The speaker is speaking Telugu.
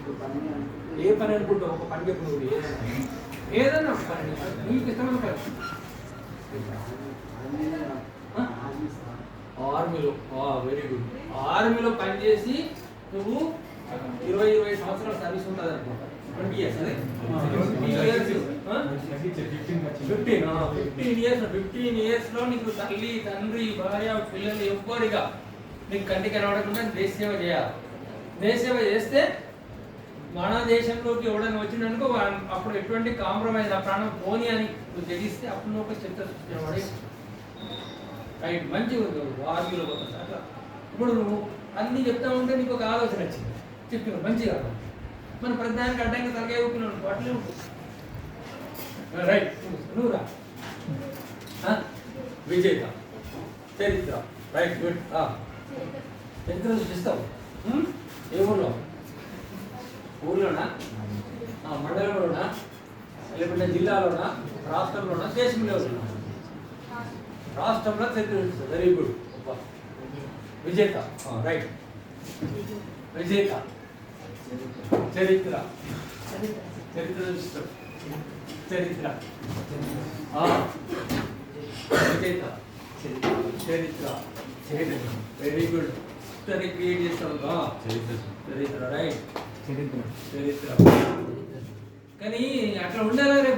ఏ పని అనుకుంటావు? ఒక పని చెప్పు నువ్వు ఏదైనా ఏదైనా ఒక పని నీకు ఇష్టమైన పని. ఆర్మీలో. వెరీ గుడ్ ఆర్మీలో పనిచేసి నువ్వు ఇరవై ఇరవై సంవత్సరాల సర్వీస్ ఉంటుంది అనుకుంటా. ట్వంటీ ఇయర్స్ అదే? ఫిఫ్టీన్ ఫిఫ్టీన్ ఇయర్స్ ఫిఫ్టీన్ ఇయర్స్లో నీకు తల్లి తండ్రి భార్య పిల్లలు ఎవ్వరిగా నీకు కంటికి కనబడకుండా దేశ సేవ చేయాలి. దేశ సేవ చేస్తే మన దేశంలోకి ఎవడైనా వచ్చిందనుకో అప్పుడు ఎటువంటి కాంప్రమైజ్ ఆ ప్రాణం పోని అని నువ్వు తెలిస్తే అప్పుడు నువ్వు ఒక చిత్ర రైట్ మంచిగా ఉంది ఆర్మీలో పోతుంది అట్లా ఇప్పుడు నువ్వు అన్నీ చెప్తా ఉంటే నీకు ఒక ఆలోచన వచ్చింది. చెప్పిన మంచిగా. మన ప్రధానికి అడ్డంగా తలకే ఊపినావు అట్లే ఉంటుంది రైట్ నువ్వు రా. విజేత. చరిత్ర. Right good. చరిత్ర చూపిస్తావు ఏ ఊర్లో ఆ, మండలంలోనా? లేకుంటే జిల్లాలోనా? రాష్ట్రంలోనా? దేశంలో రాష్ట్రంలో చరిత్ర వెరీ గుడ్ విజేత. రైట్ విజేత. చరిత్ర. చరిత్ర చరిత్ర. విజేత. చరిత్ర. చరిత్ర. వెరీ గుడ్ హిస్టరీ క్రియేట్ చేస్తావు ఆ. చరిత్ర. రైట్ చరిత్ర. కానీ అట్లా ఉండాలి రేపు